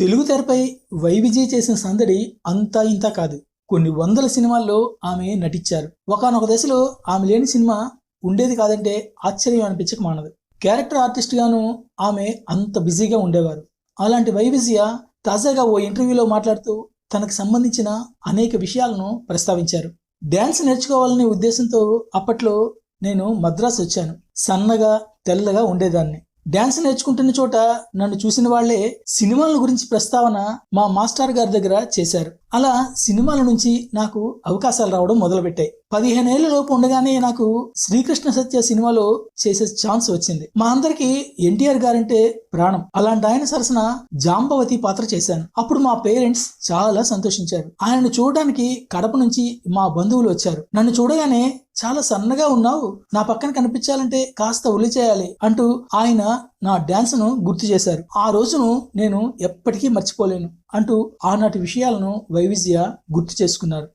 తెలుగు తెరపై వైవిజయ్ చేసిన సందడి అంతా ఇంతా కాదు. కొన్ని వందల సినిమాల్లో ఆమె నటించారు. ఒకానొక దశలో ఆమె లేని సినిమా ఉండేది కాదంటే ఆశ్చర్యం అనిపించక మానదు. క్యారెక్టర్ ఆర్టిస్ట్ గాను ఆమె అంత బిజీగా ఉండేవారు. అలాంటి వైవిజయ తాజాగా ఓ ఇంటర్వ్యూలో మాట్లాడుతూ తనకు సంబంధించిన అనేక విషయాలను ప్రస్తావించారు. డ్యాన్స్ నేర్చుకోవాలనే ఉద్దేశంతో అప్పట్లో నేను మద్రాసు వచ్చాను. సన్నగా తెల్లగా ఉండేదాన్ని. డ్యాన్స్ నేర్చుకుంటున్న చోట నన్ను చూసిన వాళ్ళే సినిమాల గురించి ప్రస్తావన మా మాస్టర్ గారి దగ్గర చేశారు. అలా సినిమాల నుంచి నాకు అవకాశాలు రావడం మొదలుపెట్టాయి. పదిహేనేళ్ళ లోపు ఉండగానే నాకు శ్రీకృష్ణ సత్య సినిమాలో చేసే ఛాన్స్ వచ్చింది. మా అందరికి ఎన్టీఆర్ గారంటే ప్రాణం. అలాంటి ఆయన సరసన జాంబవతి పాత్ర చేశాను. అప్పుడు మా పేరెంట్స్ చాలా సంతోషించారు. ఆయనను చూడడానికి కడప నుంచి మా బంధువులు వచ్చారు. నన్ను చూడగానే చాలా సన్నగా ఉన్నావు. నా పక్కన కనిపించాలంటే కాస్త ఉలి చేయాలి అంటూ ఆయన నా డాన్స్ను గుర్తు చేశారు. ఆ రోజును నేను ఎప్పటికీ మర్చిపోలేను అంటూ ఆనాటి విషయాలను వైవిధ్య గుర్తు చేసుకున్నారు.